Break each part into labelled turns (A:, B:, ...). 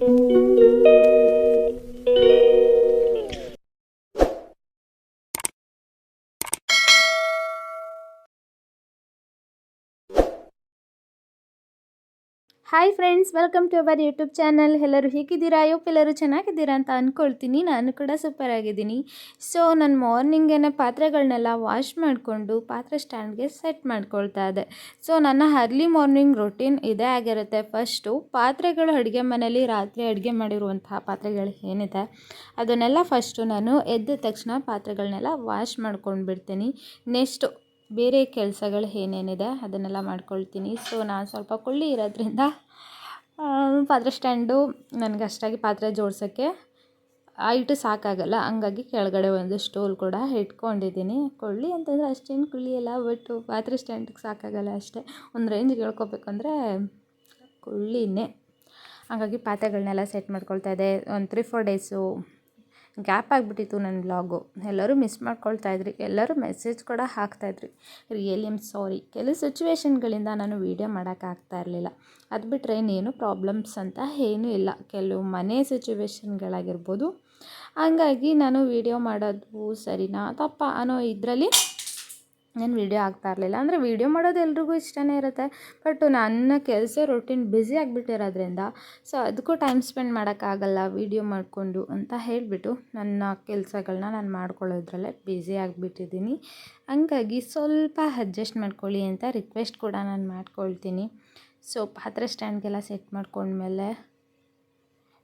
A: Thank you. Hi friends welcome to our YouTube channel ಎಲ್ಲರೂ ಹೇಗಿದ್ದೀರಾ? ಯೋಪ್ ಎಲ್ಲರೂ ಚೆನ್ನಾಗಿದ್ದೀರಾ ಅಂತ ಅಂದ್ಕೊಳ್ತೀನಿ ನಾನು ಕೂಡ ಸೂಪರ್ ಆಗಿದ್ದೀನಿ. ಸೊ ನಾನು ಮಾರ್ನಿಂಗೇನೆ ಪಾತ್ರೆಗಳನ್ನೆಲ್ಲ ವಾಶ್ ಮಾಡಿಕೊಂಡು ಪಾತ್ರೆ ಸ್ಟ್ಯಾಂಡ್ಗೆ ಸೆಟ್ ಮಾಡ್ಕೊಳ್ತಾ ಇದೆ ಸೊ ನನ್ನ ಅರ್ಲಿ ಮಾರ್ನಿಂಗ್ ರೊಟೀನ್ ಇದೇ ಆಗಿರುತ್ತೆ. ಫಸ್ಟು ಪಾತ್ರೆಗಳು ಅಡುಗೆ ಮನೆಯಲ್ಲಿ ರಾತ್ರಿ ಅಡುಗೆ ಮಾಡಿರುವಂತಹ ಪಾತ್ರೆಗಳು ಏನಿದೆ, ಅದನ್ನೆಲ್ಲ ಫಸ್ಟು ನಾನು ಎದ್ದ ತಕ್ಷಣ ಪಾತ್ರೆಗಳನ್ನೆಲ್ಲ ವಾಶ್ ಮಾಡ್ಕೊಂಡು ಬಿಡ್ತೀನಿ ನೆಕ್ಸ್ಟು ಬೇರೆ ಕೆಲಸಗಳು ಏನೇನಿದೆ ಅದನ್ನೆಲ್ಲ ಮಾಡ್ಕೊಳ್ತೀನಿ. ಸೊ ನಾನು ಸ್ವಲ್ಪ ಕೊಳ್ಳಿ ಇರೋದ್ರಿಂದ ಪಾತ್ರೆ ಸ್ಟ್ಯಾಂಡು ನನಗೆ ಅಷ್ಟಾಗಿ ಪಾತ್ರೆ ಜೋಡ್ಸೋಕ್ಕೆ ಹೈಟ್ ಸಾಕಾಗಲ್ಲ. ಹಂಗಾಗಿ ಕೆಳಗಡೆ ಒಂದು ಸ್ಟೂಲ್ ಕೂಡ ಇಟ್ಕೊಂಡಿದ್ದೀನಿ. ಕೊಳ್ಳಿ ಅಂತಂದರೆ ಅಷ್ಟೇನು ಕುಳ್ಳಿ ಎಲ್ಲ ಬಟ್ ಪಾತ್ರೆ ಸ್ಟ್ಯಾಂಡಿಗೆ ಸಾಕಾಗಲ್ಲ ಅಷ್ಟೇ. ಒಂದು ರೇಂಜಿಗೆ ಹೇಳ್ಕೊಬೇಕಂದ್ರೆ ಕೊಳ್ಳಿನೇ. ಹಾಗಾಗಿ ಪಾತ್ರೆಗಳನ್ನೆಲ್ಲ ಸೆಟ್ ಮಾಡ್ಕೊಳ್ತಾ ಇದೆ ಒಂದು ತ್ರೀ ಫೋರ್ ಡೇಸು ಗ್ಯಾಪ್ ಆಗಿಬಿಟ್ಟಿತ್ತು ನನ್ನ ವ್ಲಾಗು. ಎಲ್ಲರೂ ಮಿಸ್ ಮಾಡ್ಕೊಳ್ತಾ ಇದ್ರಿ. ಎಲ್ಲರೂ ಮೆಸೇಜ್ ಕೂಡ ಹಾಕ್ತಾಯಿದ್ರಿ ರಿಯಲಿ ಎಂ ಸಾರಿ ಕೆಲವು ಸಿಚುವೇಶನ್ಗಳಿಂದ ನಾನು ವೀಡಿಯೋ ಮಾಡೋಕ್ಕಾಗ್ತಾ ಇರಲಿಲ್ಲ. ಅದು ಬಿಟ್ಟರೆ ಇನ್ನೇನು ಪ್ರಾಬ್ಲಮ್ಸ್ ಅಂತ ಏನೂ ಇಲ್ಲ. ಕೆಲವು ಮನೆ ಸಿಚುವೇಶನ್ಗಳಾಗಿರ್ಬೋದು ಹಂಗಾಗಿ ನಾನು ವೀಡಿಯೋ ಮಾಡೋದು ಸರಿನಾ? ತಪ್ಪ? ಅನ್ನೋ ಇದರಲ್ಲಿ ನಾನು ವೀಡಿಯೋ ಆಗ್ತಾ ಇರಲಿಲ್ಲ. ಅಂದರೆ ವೀಡಿಯೋ ಮಾಡೋದು ಎಲ್ರಿಗೂ ಇಷ್ಟನೇ ಇರುತ್ತೆ. ಬಟ್ ನನ್ನ ಕೆಲಸ ರೊಟೀನ್ ಬ್ಯುಸಿ ಆಗಿಬಿಟ್ಟಿರೋದ್ರಿಂದ ಸೊ ಅದಕ್ಕೂ ಟೈಮ್ ಸ್ಪೆಂಡ್ ಮಾಡೋಕ್ಕಾಗಲ್ಲ ವೀಡಿಯೋ ಮಾಡಿಕೊಂಡು ಅಂತ ಹೇಳಿಬಿಟ್ಟು ನನ್ನ ಕೆಲಸಗಳನ್ನ ನಾನು ಮಾಡ್ಕೊಳ್ಳೋದ್ರಲ್ಲೇ ಬ್ಯುಸಿ ಆಗಿಬಿಟ್ಟಿದ್ದೀನಿ. ಹಂಗಾಗಿ ಸ್ವಲ್ಪ ಅಡ್ಜಸ್ಟ್ ಮಾಡ್ಕೊಳ್ಳಿ ಅಂತ ರಿಕ್ವೆಸ್ಟ್ ಕೂಡ ನಾನು ಮಾಡ್ಕೊಳ್ತೀನಿ. ಸೊ ಪಾತ್ರೆ ಸ್ಟ್ಯಾಂಡ್ಗೆಲ್ಲ ಸೆಟ್ ಮಾಡ್ಕೊಂಡ್ಮೇಲೆ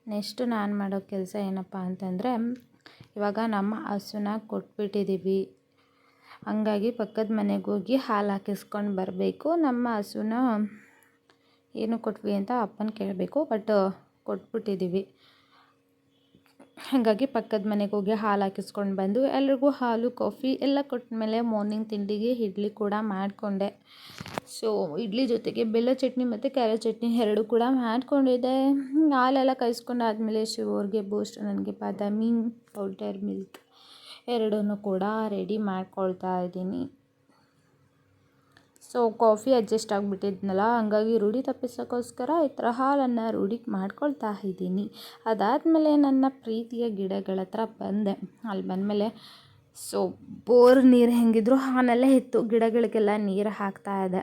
A: ನೆಕ್ಸ್ಟು ನಾನು ಮಾಡೋ ಕೆಲಸ ಏನಪ್ಪ ಅಂತಂದರೆ, ಇವಾಗ ನಮ್ಮ ಹಸುನ ಕೊಟ್ಬಿಟ್ಟಿದ್ದೀವಿ ಹಂಗಾಗಿ ಪಕ್ಕದ ಮನೆಗೆ ಹೋಗಿ ಹಾಲು ಹಾಕಿಸ್ಕೊಂಡು ಬರಬೇಕು. ನಮ್ಮ ಹಸುನ ಏನು ಕೊಟ್ವಿ ಅಂತ ಅಪ್ಪನ ಕೇಳಬೇಕು, ಬಟ್ ಕೊಟ್ಬಿಟ್ಟಿದ್ದೀವಿ. ಹಾಗಾಗಿ ಪಕ್ಕದ ಮನೆಗೆ ಹೋಗಿ ಹಾಲು ಹಾಕಿಸ್ಕೊಂಡು ಬಂದು ಎಲ್ರಿಗೂ ಹಾಲು, ಕಾಫಿ ಎಲ್ಲ ಕೊಟ್ಟಮೇಲೆ ಮಾರ್ನಿಂಗ್ ತಿಂಡಿಗೆ ಇಡ್ಲಿ ಕೂಡ ಮಾಡಿಕೊಂಡೆ. ಸೊ ಇಡ್ಲಿ ಜೊತೆಗೆ ಬೆಲ್ಲ ಚಟ್ನಿ ಮತ್ತು ಕ್ಯಾರೆಟ್ ಚಟ್ನಿ ಎರಡು ಕೂಡ ಮಾಡಿಕೊಂಡಿದ್ದೆ. ಹಾಲೆಲ್ಲ ಕಾಯಿಸ್ಕೊಂಡಾದ್ಮೇಲೆ ಶಿವರಿಗೆ ಬೂಸ್ಟ್ ನನಗೆ ಬಾದಾಮಿ ಪೌಡರ್ ಮಿಲ್ಕ್ ಎರಡನ್ನೂ ಕೂಡ ರೆಡಿ ಮಾಡ್ಕೊಳ್ತಾ ಇದ್ದೀನಿ. ಸೊ ಕಾಫಿ ಅಡ್ಜಸ್ಟ್ ಆಗಿಬಿಟ್ಟಿದ್ನಲ್ಲ, ಹಂಗಾಗಿ ರೂಢಿ ತಪ್ಪಿಸೋಕ್ಕೋಸ್ಕರ ಈ ಥರ ಹಾಲನ್ನು ರೂಢಿ ಮಾಡ್ಕೊಳ್ತಾ ಇದ್ದೀನಿ. ಅದಾದಮೇಲೆ ನನ್ನ ಪ್ರೀತಿಯ ಗಿಡಗಳ ಹತ್ರ ಬಂದೆ. ಅಲ್ಲಿ ಬಂದಮೇಲೆ ಸೊ ಬೋರ್ ನೀರು ಹೆಂಗಿದ್ರು ಹಾನಲ್ಲೇ ಇತ್ತು. ಗಿಡಗಳಿಗೆಲ್ಲ ನೀರು ಹಾಕ್ತಾ ಇದೆ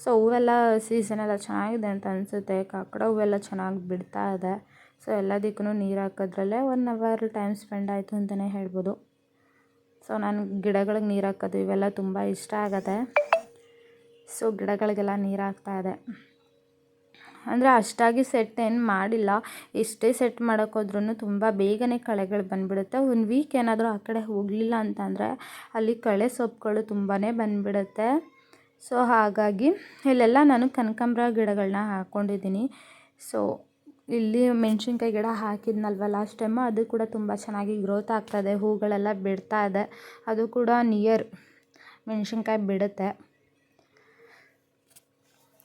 A: ಸೊ ಹೂವೆಲ್ಲ ಸೀಸನ್ ಎಲ್ಲ ಚೆನ್ನಾಗಿದೆ ಅಂತ ಅನಿಸುತ್ತೆ. ಕಾಕಡ ಹೂವೆಲ್ಲ ಚೆನ್ನಾಗಿ ಬಿಡ್ತಾ ಇದೆ. ಸೊ ಎಲ್ಲದಕ್ಕೂ ನೀರು ಹಾಕೋದ್ರಲ್ಲೇ ಒನ್ ಅವರ್ ಟೈಮ್ ಸ್ಪೆಂಡ್ ಆಯಿತು ಅಂತಲೇ ಹೇಳ್ಬೋದು. ಸೊ ನಾನು ಗಿಡಗಳಿಗೆ ನೀರು ಹಾಕೋದು ಇವೆಲ್ಲ ತುಂಬ ಇಷ್ಟ ಆಗುತ್ತೆ. ಸೊ ಗಿಡಗಳಿಗೆಲ್ಲ ನೀರು ಹಾಕ್ತಾಯಿದೆ ಅಂದರೆ ಅಷ್ಟಾಗಿ ಸೆಟ್ ಏನು ಮಾಡಿಲ್ಲ. ಎಷ್ಟೇ ಸೆಟ್ ಮಾಡೋಕ್ಕೋದ್ರೂ ತುಂಬ ಬೇಗನೆ ಕಳೆಗಳು ಬಂದುಬಿಡುತ್ತೆ. ಒಂದು ವೀಕ್ ಏನಾದರೂ ಆ ಕಡೆ ಹೋಗಲಿಲ್ಲ ಅಂತಂದರೆ ಅಲ್ಲಿ ಕಳೆ ಸೊಪ್ಪುಗಳು ತುಂಬಾ ಬಂದುಬಿಡುತ್ತೆ. ಸೊ ಹಾಗಾಗಿ ಇಲ್ಲೆಲ್ಲ ನಾನು ಕನಕಾಂಬ್ರ ಗಿಡಗಳನ್ನ ಹಾಕ್ಕೊಂಡಿದ್ದೀನಿ ಸೊ ಇಲ್ಲಿ ಮೆಣಸಿನ್ಕಾಯಿ ಗಿಡ ಹಾಕಿದ್ನಲ್ವ ಲಾಸ್ಟ್ ಟೈಮು ಅದು ಕೂಡ ತುಂಬ ಚೆನ್ನಾಗಿ ಗ್ರೋತ್ ಆಗ್ತಾಯಿದೆ ಹೂಗಳೆಲ್ಲ ಬಿಡ್ತಾ ಇದೆ, ಅದು ಕೂಡ ನಿಯರ್ ಮೆಣಸಿನ್ಕಾಯಿ ಬಿಡುತ್ತೆ.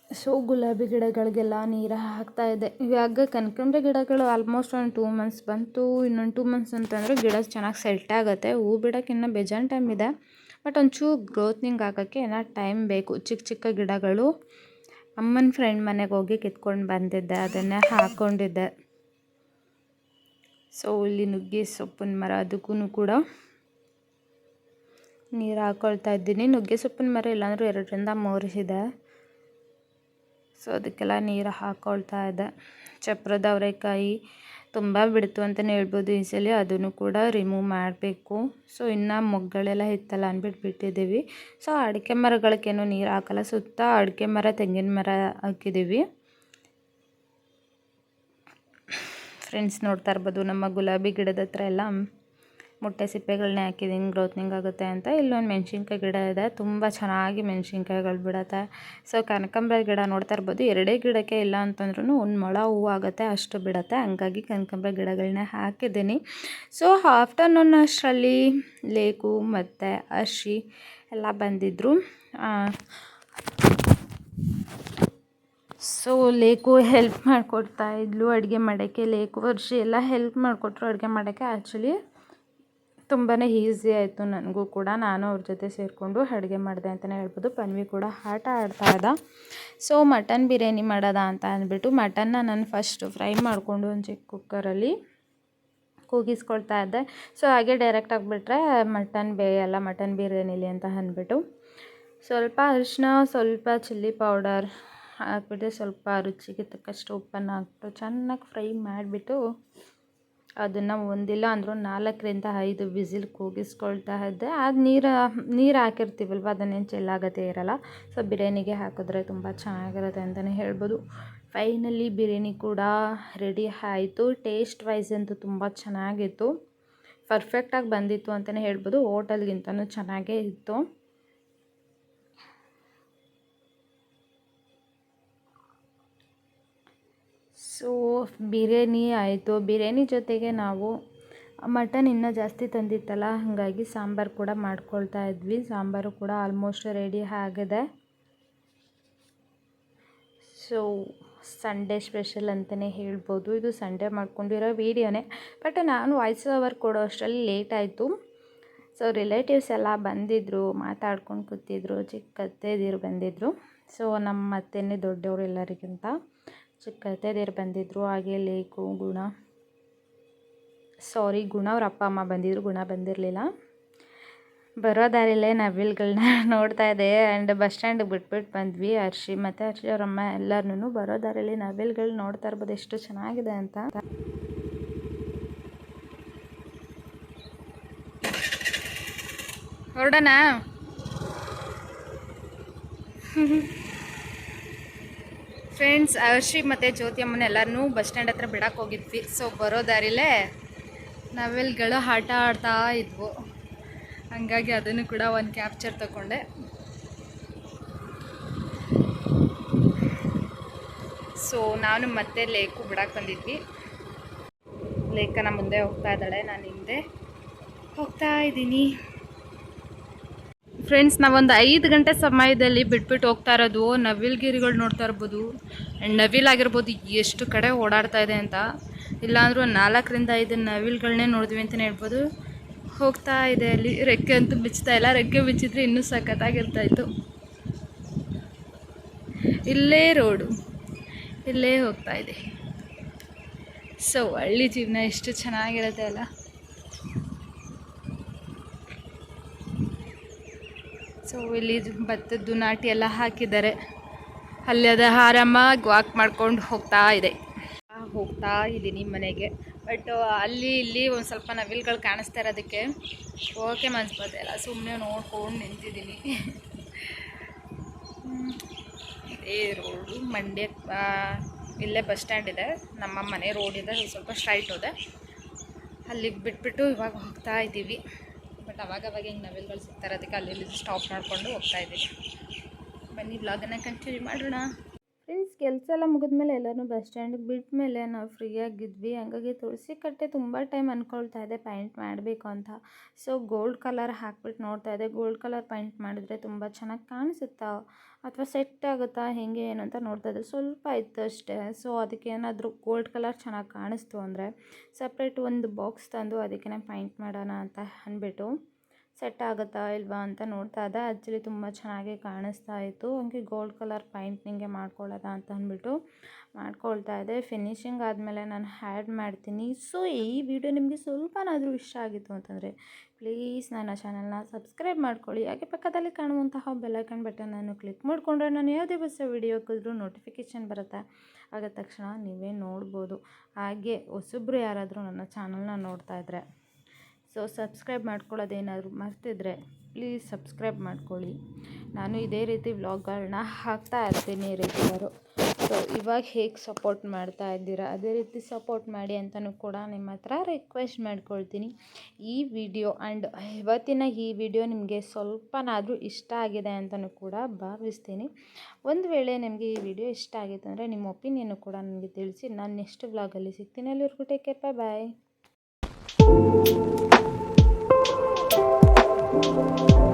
A: ಸೊ ಗುಲಾಬಿ ಗಿಡಗಳಿಗೆಲ್ಲ ನೀರು ಹಾಕ್ತಾ ಇದೆ. ಇವಾಗ ಕನಕಾಂಬ್ರ ಗಿಡಗಳು ಆಲ್ಮೋಸ್ಟ್ ಒಂದು ಟೂ ಮಂತ್ಸ್ ಬಂತು, ಇನ್ನೊಂದು ಟೂ ಮಂತ್ಸ್ ಅಂತಂದರೆ ಗಿಡ ಚೆನ್ನಾಗಿ ಸೆಟ್ ಆಗುತ್ತೆ, ಹೂ ಬಿಡೋಕೆ ಇನ್ನೂ ಬೇಜಾನ್ ಟೈಮ್ ಇದೆ ಬಟ್ ಒಂಚೂರು ಗ್ರೋತ್ನಿಂಗ್ ಹಾಕೋಕ್ಕೆ ಏನೋ ಟೈಮ್ ಬೇಕು, ಚಿಕ್ಕ ಚಿಕ್ಕ ಗಿಡಗಳು. ಅಮ್ಮನ ಫ್ರೆಂಡ್ ಮನೆಗೆ ಹೋಗಿ ಕಿತ್ಕೊಂಡು ಬಂದಿದ್ದೆ. ಅದನ್ನು ಹಾಕ್ಕೊಂಡಿದ್ದೆ ಸೊ ಇಲ್ಲಿ ನುಗ್ಗೆ, ಸೊಪ್ಪಿನ ಮರ ಅದಕ್ಕೂ ಕೂಡ ನೀರು ಹಾಕ್ಕೊಳ್ತಾ ಇದ್ದೀನಿ. ನುಗ್ಗೆ, ಸೊಪ್ಪಿನ ಮರ ಇಲ್ಲಾಂದ್ರೂ ಎರಡರಿಂದ ಮೂರು ಇದೆ. ಸೊ ಅದಕ್ಕೆಲ್ಲ ನೀರು ಹಾಕ್ಕೊಳ್ತಾ ಇದ್ದೆ. ಚಪ್ರದ ಅವರೆಕಾಯಿ ತುಂಬ ಬಿಡ್ತು ಅಂತಲೇ ಹೇಳ್ಬೋದು. ಈ ಸಲ ಅದನ್ನು ಕೂಡ ರಿಮೂವ್ ಮಾಡಬೇಕು. ಸೊ ಇನ್ನು ಮೊಗ್ಗಳೆಲ್ಲ ಇತ್ತಲ್ಲ ಅಂದ್ಬಿಟ್ಟು ಬಿಟ್ಟಿದ್ದೀವಿ. ಸೊ ಅಡಿಕೆ ಮರಗಳಿಗೇನು ನೀರು ಹಾಕಲ್ಲ. ಸುತ್ತ ಅಡಿಕೆ ಮರ, ತೆಂಗಿನ ಮರ ಹಾಕಿದ್ದೀವಿ. ಫ್ರೆಂಡ್ಸ್ ನೋಡ್ತಾ ಇರ್ಬೋದು. ನಮ್ಮ ಗುಲಾಬಿ ಗಿಡದ ಹತ್ರ ಎಲ್ಲ ಮೊಟ್ಟೆ ಸಿಪ್ಪೆಗಳನ್ನೇ ಹಾಕಿದ್ದೀನಿ, ಗ್ರೋತ್ನಿಂಗ್ ಆಗುತ್ತೆ ಅಂತ. ಇಲ್ಲೊಂದು ಮೆಣಸಿನ್ಕಾಯಿ ಗಿಡ ಇದೆ, ತುಂಬ ಚೆನ್ನಾಗಿ ಮೆಣಸಿನ್ಕಾಯಿಗಳು ಬಿಡುತ್ತೆ. ಸೊ ಕನಕಾಂಬ್ರ ಗಿಡ ನೋಡ್ತಾ ಇರ್ಬೋದು. ಎರಡೇ ಗಿಡಕ್ಕೆ ಇಲ್ಲ ಅಂತಂದ್ರೂ ಒಂದು ಮೊಳ ಹೂವು ಆಗುತ್ತೆ, ಅಷ್ಟು ಬಿಡುತ್ತೆ. ಹಂಗಾಗಿ ಕನಕಾಂಬ್ರ ಗಿಡಗಳನ್ನ ಹಾಕಿದ್ದೀನಿ. ಸೊ ಆಫ್ಟರ್ನೂನ್ ಅಷ್ಟರಲ್ಲಿ ಲೇಕು ಮತ್ತು ಅರ್ಶಿ ಎಲ್ಲ ಬಂದಿದ್ದರು ಸೊ ಲೇಕು ಹೆಲ್ಪ್ ಮಾಡಿಕೊಡ್ತಾ ಇದ್ಲು ಅಡುಗೆ ಮಾಡೋಕ್ಕೆ. ಲೇಕು ವರ್ಷ ಎಲ್ಲ ಹೆಲ್ಪ್ ಮಾಡಿಕೊಟ್ರು ಅಡುಗೆ ಮಾಡೋಕ್ಕೆ. ಆ್ಯಕ್ಚುಲಿ ತುಂಬಾ ಈಸಿ ಆಯಿತು ನನಗೂ ಕೂಡ. ನಾನು ಅವ್ರ ಜೊತೆ ಸೇರಿಕೊಂಡು ಅಡುಗೆ ಮಾಡಿದೆ ಅಂತಲೇ ಹೇಳ್ಬೋದು. ಪನ್ವಿ ಕೂಡ ಆಟ ಆಡ್ತಾ ಇದ್ದ. ಸೊ ಮಟನ್ ಬಿರಿಯಾನಿ ಮಾಡೋದ ಅಂತ ಅಂದ್ಬಿಟ್ಟು ಮಟನ್ನ ನಾನು ಫಸ್ಟ್ ಫ್ರೈ ಮಾಡಿಕೊಂಡು ಒಂದು ಚಿಕ್ಕ ಕುಕ್ಕರಲ್ಲಿ ಕೂಗಿಸ್ಕೊಳ್ತಾ ಇದ್ದೆ. ಸೊ ಹಾಗೆ ಡೈರೆಕ್ಟ್ ಆಗಿಬಿಟ್ರೆ ಮಟನ್ ಬೇಯಲ್ಲ ಮಟನ್ ಬಿರಿಯಾನಿಲಿ ಅಂತ ಅಂದ್ಬಿಟ್ಟು ಸ್ವಲ್ಪ ಅರಿಶಿನ ಸ್ವಲ್ಪ ಚಿಲ್ಲಿ ಪೌಡರ್ ಹಾಕ್ಬಿಟ್ಟು ಸ್ವಲ್ಪ ರುಚಿಗೆ ತಕ್ಕಷ್ಟು ಉಪ್ಪನ್ನು ಹಾಕ್ಬಿಟ್ಟು ಚೆನ್ನಾಗಿ ಫ್ರೈ ಮಾಡಿಬಿಟ್ಟು ಅದನ್ನು ಒಂದಿಲ್ಲ ಅಂದರೂ ನಾಲ್ಕರಿಂದ ಐದು ವಿಸಿಲ್ ಕೂಗಿಸ್ಕೊಳ್ತಾ ಇದ್ದೆ. ಅದು ನೀರು ನೀರು ಹಾಕಿರ್ತೀವಲ್ವ, ಅದನ್ನೇನು ಚೆಲ್ಲಾಗತ್ತೆ ಇರಲ್ಲ. ಸೊ ಬಿರಿಯಾನಿಗೆ ಹಾಕಿದ್ರೆ ತುಂಬ ಚೆನ್ನಾಗಿರುತ್ತೆ ಅಂತಲೇ ಹೇಳ್ಬೋದು. ಫೈನಲಿ ಬಿರಿಯಾನಿ ಕೂಡ ರೆಡಿ ಆಯಿತು. ಟೇಸ್ಟ್ ವೈಸ್ ಅಂತೂ ತುಂಬ ಚೆನ್ನಾಗಿತ್ತು. ಪರ್ಫೆಕ್ಟಾಗಿ ಬಂದಿತ್ತು ಅಂತಲೇ ಹೇಳ್ಬೋದು. ಹೋಟೆಲ್ಗಿಂತನೂ ಚೆನ್ನಾಗೇ ಇತ್ತು. ಸೊ ಬಿರ್ಯಾನಿ ಆಯಿತು. ಬಿರಿಯಾನಿ ಜೊತೆಗೆ ನಾವು ಮಟನ್ ಇನ್ನೂ ಜಾಸ್ತಿ ತಂದಿತ್ತಲ್ಲ, ಹಾಗಾಗಿ ಸಾಂಬಾರು ಕೂಡ ಮಾಡ್ಕೊಳ್ತಾ ಇದ್ವಿ. ಸಾಂಬಾರು ಕೂಡ ಆಲ್ಮೋಸ್ಟ್ ರೆಡಿ ಆಗಿದೆ. ಸೊ ಸಂಡೇ ಸ್ಪೆಷಲ್ ಅಂತಲೇ ಹೇಳ್ಬೋದು. ಇದು ಸಂಡೇ ಮಾಡ್ಕೊಂಡಿರೋ ವೀಡಿಯೋನೇ. ಬಟ್ ನಾನು ವಾಯ್ಸ್ ಓವರ್ ಕೊಡೋ ಅಷ್ಟರಲ್ಲಿ ಲೇಟ್ ಆಯಿತು. ಸೊ ರಿಲೇಟಿವ್ಸ್ ಎಲ್ಲ ಬಂದಿದ್ದರು ಮಾತಾಡ್ಕೊಂಡು ಕೂತಿದ್ರು ಚಿಕ್ಕ ಅತ್ತೆದಿರು ಬಂದಿದ್ದರು ಸೊ ನಮ್ಮ ಅತ್ತೆನೇ ದೊಡ್ಡವರು ಎಲ್ಲರಿಗಿಂತ. ಚಿಕ್ಕ ಅತ್ತೆದಿರು ಬಂದಿದ್ದರು ಹಾಗೆ ಲೇಖು, ಗುಣ. ಸಾರಿ ಗುಣ, ಅವ್ರ ಅಪ್ಪ, ಅಮ್ಮ ಬಂದಿದ್ರು, ಗುಣ ಬಂದಿರಲಿಲ್ಲ. ಬರೋ ದಾರಿಲೇ ನವಿಲ್ಗಳನ್ನ ನೋಡ್ತಾ ಇದೆ ಆ್ಯಂಡ್ ಬಸ್ ಸ್ಟ್ಯಾಂಡಿಗೆ ಬಿಟ್ಬಿಟ್ಟು ಬಂದ್ವಿ, ಹರ್ಷಿ ಮತ್ತು ಹರ್ಷಿ ಅವರಮ್ಮ ಎಲ್ಲರೂ ಬರೋ ದಾರಿಲಿ ನವಿಲ್ಗಳು ನೋಡ್ತಾ ಇರ್ಬೋದು, ಎಷ್ಟು ಚೆನ್ನಾಗಿದೆ ಅಂತ. ಹೊರಡೋಣ? ಫ್ರೆಂಡ್ಸ್ ಹರ್ಷಿ ಮತ್ತು ಜ್ಯೋತಿ ಅಮ್ಮನ ಎಲ್ಲರನ್ನೂ ಬಸ್ ಸ್ಟ್ಯಾಂಡ್ ಹತ್ರ ಬಿಡಕ್ಕೆ ಹೋಗಿದ್ವಿ. ಸೊ ಬರೋ ದಾರಿಲೇ ನವೆಲ್ಗಳು ಆಟ ಆಡ್ತಾ ಇದ್ವು. ಹಂಗಾಗಿ ಅದನ್ನು ಕೂಡ ಒಂದು ಕ್ಯಾಪ್ಚರ್ ತಗೊಂಡೆ. ಸೊ ನಾನು ಮತ್ತೆ ಲೇಕು ಬಿಡಕ್ಕೆ ಬಂದಿದ್ವಿ. ಲೇಖನ ಮುಂದೆ ಹೋಗ್ತಾ ಇದ್ದಾಳೆ, ನಾನು ಹಿಂದೆ ಹೋಗ್ತಾ ಇದ್ದೀನಿ. ಫ್ರೆಂಡ್ಸ್ ನಾವೊಂದು ಐದು ಗಂಟೆ ಸಮಯದಲ್ಲಿ ಬಿಟ್ಬಿಟ್ಟು ಹೋಗ್ತಾ ಇರೋದು. ನವಿಲ್ಗಿರಿಗಳು ನೋಡ್ತಾ ಇರ್ಬೋದು. ಆ್ಯಂಡ್ ನವಿಲಾಗಿರ್ಬೋದು ಎಷ್ಟು ಕಡೆ ಓಡಾಡ್ತಾ ಇದೆ ಅಂತ. ಇಲ್ಲಾಂದ್ರೂ ನಾಲ್ಕರಿಂದ ಐದು ನವಿಲ್ಗಳನ್ನೇ ನೋಡಿದ್ವಿ ಅಂತಲೇ ಹೇಳ್ಬೋದು. ಹೋಗ್ತಾ ಇದೆ ಅಲ್ಲಿ. ರೆಕ್ಕೆ ಅಂತೂ ಬಿಚ್ತಾ ಇಲ್ಲ. ರೆಕ್ಕೆ ಬಿಚ್ಚಿದ್ರೆ ಇನ್ನೂ ಸಖತ್ತಾಗಿರ್ತಾಯಿತ್ತು ಇಲ್ಲೇ ರೋಡು. ಇಲ್ಲೇ ಹೋಗ್ತಾ ಇದೆ. ಸೊ ಹಳ್ಳಿ ಜೀವನ ಎಷ್ಟು ಚೆನ್ನಾಗಿರುತ್ತೆ ಅಲ್ಲ? ಸೊ ಇಲ್ಲಿ ಭತ್ತದ್ದು ನಾಟಿ ಎಲ್ಲ ಹಾಕಿದ್ದಾರೆ. ಅಲ್ಲಿ ಅದು ಆರಾಮಾಗಿ ವಾಕ್ ಮಾಡ್ಕೊಂಡು ಹೋಗ್ತಾ ಇದೆ. ಹೋಗ್ತಾ ಇದ್ದೀನಿ ಮನೆಗೆ. ಬಟ್ ಅಲ್ಲಿ ಇಲ್ಲಿ ಒಂದು ಸ್ವಲ್ಪ ನವಿಲ್ಗಳು ಕಾಣಿಸ್ತಾ ಇರೋದಕ್ಕೆ ಓಕೆ ಮನ್ಸು ಬರ್ತಾಯಿಲ್ಲ ಸುಮ್ಮನೆ ನೋಡ್ಕೊಂಡು ನಿಂತಿದ್ದೀನಿ. ಇದೇ ರೋಡು ಮಂಡ್ಯ ಇಲ್ಲೇ ಬಸ್ ಸ್ಟ್ಯಾಂಡ್ ಇದೆ. ನಮ್ಮ ಮನೆ ರೋಡ್ ಇದೆ. ಸ್ವಲ್ಪ ಸ್ಟ್ರೈಟ್ ಹೋದೆ. ಅಲ್ಲಿಗೆ ಬಿಟ್ಬಿಟ್ಟು ಇವಾಗ ಹೋಗ್ತಾ ಇದ್ದೀವಿ. ಬಟ್ ಅವಾಗ ಅವಾಗ ಹಿಂಗೆ ನವಿಲ್ಗಳು ಸಿಗ್ತಾರೆ ಅದಕ್ಕೆ ಅಲ್ಲಿ ಸ್ಟಾಪ್ ಮಾಡಿಕೊಂಡು ಹೋಗ್ತಾ ಇದ್ದೀನಿ ಬನ್ನಿ ಬ್ಲಾಗನ್ನು ಕಂಟಿನ್ಯೂ ಮಾಡೋಣ. ಕೆಲಸ ಎಲ್ಲ ಮುಗಿದ್ಮೇಲೆ ಎಲ್ಲರೂ ಬಸ್ ಸ್ಟ್ಯಾಂಡಿಗೆ ಬಿಟ್ಟ ಮೇಲೆ ನಾವು ಫ್ರೀಯಾಗಿದ್ವಿ ಹಂಗಾಗಿ ತುಳಸಿ ಕಟ್ಟೆ ತುಂಬ ಟೈಮ್ ಅಂದ್ಕೊಳ್ತಾ ಇದೆ ಪೈಂಟ್ ಮಾಡಬೇಕು ಅಂತ. ಸೊ ಗೋಲ್ಡ್ ಕಲರ್ ಹಾಕ್ಬಿಟ್ಟು ನೋಡ್ತಾ ಇದ್ದೆ ಗೋಲ್ಡ್ ಕಲರ್ ಪೈಂಟ್ ಮಾಡಿದ್ರೆ ತುಂಬ ಚೆನ್ನಾಗಿ ಕಾಣಿಸುತ್ತಾ? ಅಥವಾ ಸೆಟ್ ಆಗುತ್ತಾ? ಹೇಗೆ, ಏನು ಅಂತ ನೋಡ್ತಾ ಇದ್ದೆ ಸ್ವಲ್ಪ ಇತ್ತು ಅಷ್ಟೇ. ಸೊ ಅದಕ್ಕೆ ಏನಾದರೂ ಗೋಲ್ಡ್ ಕಲರ್ ಚೆನ್ನಾಗಿ ಕಾಣಿಸ್ತು ಅಂದರೆ ಸಪ್ರೇಟ್ ಒಂದು ಬಾಕ್ಸ್ ತಂದು ಅದಕ್ಕೆ ಪೈಂಟ್ ಮಾಡೋಣ ಅಂತ ಅಂದ್ಬಿಟ್ಟು. ಸೆಟ್ ಆಗುತ್ತಾ ಇಲ್ವಾ ಅಂತ ನೋಡ್ತಾ ಇದ್ದೆ. ಆ್ಯಕ್ಚುಲಿ ತುಂಬ ಚೆನ್ನಾಗಿ ಕಾಣಿಸ್ತಾ ಇತ್ತು. ಹಂಗೆ ಗೋಲ್ಡ್ ಕಲರ್ ಪೈಂಟ್ನಿಂಗೆ ಮಾಡ್ಕೊಳ್ಳೋದ ಅಂತ ಅಂದ್ಬಿಟ್ಟು ಮಾಡ್ಕೊಳ್ತಾ ಇದ್ದೆ. ಫಿನಿಶಿಂಗ್ ಆದಮೇಲೆ ನಾನು ಹ್ಯಾಡ್ ಮಾಡ್ತೀನಿ. ಸೊ ಈ ವಿಡಿಯೋ ನಿಮಗೆ ಸ್ವಲ್ಪನಾದರೂ ಇಷ್ಟ ಆಗಿತ್ತು ಅಂತಂದರೆ ಪ್ಲೀಸ್ ನನ್ನ ಚಾನಲ್ನ ಸಬ್ಸ್ಕ್ರೈಬ್ ಮಾಡ್ಕೊಳ್ಳಿ. ಹಾಗೆ ಪಕ್ಕದಲ್ಲಿ ಕಾಣುವಂತಹ ಬೆಲ್ಲೈಕನ್ ಬಟನನ್ನು ಕ್ಲಿಕ್ ಮಾಡಿಕೊಂಡ್ರೆ ನಾನು ಯಾವುದೇ ಹೊಸ ವಿಡಿಯೋ ಹಾಕಿದ್ರೂ ನೋಟಿಫಿಕೇಷನ್ ಬರುತ್ತೆ? ಆಗ ತಕ್ಷಣ ನೀವೇ ನೋಡ್ಬೋದು. ಹಾಗೆ ಹೊಸಬ್ರು ಯಾರಾದರೂ ನನ್ನ ಚಾನಲ್ನ ನೋಡ್ತಾ ಇದ್ದರೆ ಸೊ ಸಬ್ಸ್ಕ್ರೈಬ್ ಮಾಡ್ಕೊಳ್ಳೋದೇನಾದರೂ ಮರ್ತಿದ್ರೆ ಪ್ಲೀಸ್ ಸಬ್ಸ್ಕ್ರೈಬ್ ಮಾಡ್ಕೊಳ್ಳಿ. ನಾನು ಇದೇ ರೀತಿ ವ್ಲಾಗ್ಗಳನ್ನ ಹಾಕ್ತಾ ಇರ್ತೀನಿ ರೆಗ್ಯುಲರು ಸೊ ಇವಾಗ ಹೇಗೆ ಸಪೋರ್ಟ್ ಮಾಡ್ತಾ ಇದ್ದೀರಾ? ಅದೇ ರೀತಿ ಸಪೋರ್ಟ್ ಮಾಡಿ ಅಂತಲೂ ಕೂಡ ನಿಮ್ಮ ಹತ್ರ ರಿಕ್ವೆಸ್ಟ್ ಮಾಡ್ಕೊಳ್ತೀನಿ. ಈ ವಿಡಿಯೋ ಆ್ಯಂಡ್ ಇವತ್ತಿನ ಈ ವಿಡಿಯೋ ನಿಮಗೆ ಸ್ವಲ್ಪನಾದರೂ ಇಷ್ಟ ಆಗಿದೆ ಅಂತಲೂ ಕೂಡ ಭಾವಿಸ್ತೀನಿ. ಒಂದು ವೇಳೆ ನಿಮಗೆ ಈ ವಿಡಿಯೋ ಇಷ್ಟ ಆಗಿತ್ತು ಅಂದರೆ ನಿಮ್ಮ ಒಪಿನಿಯನ್ನು ಕೂಡ ನನಗೆ ತಿಳಿಸಿ. ನಾನು ನೆಕ್ಸ್ಟ್ ವ್ಲಾಗಲ್ಲಿ ಸಿಗ್ತೀನಿ. ಅಲ್ಲಿವರೆಗೂ ಟೇಕ್ ಕೇರ್ ಬಾಯ್ Música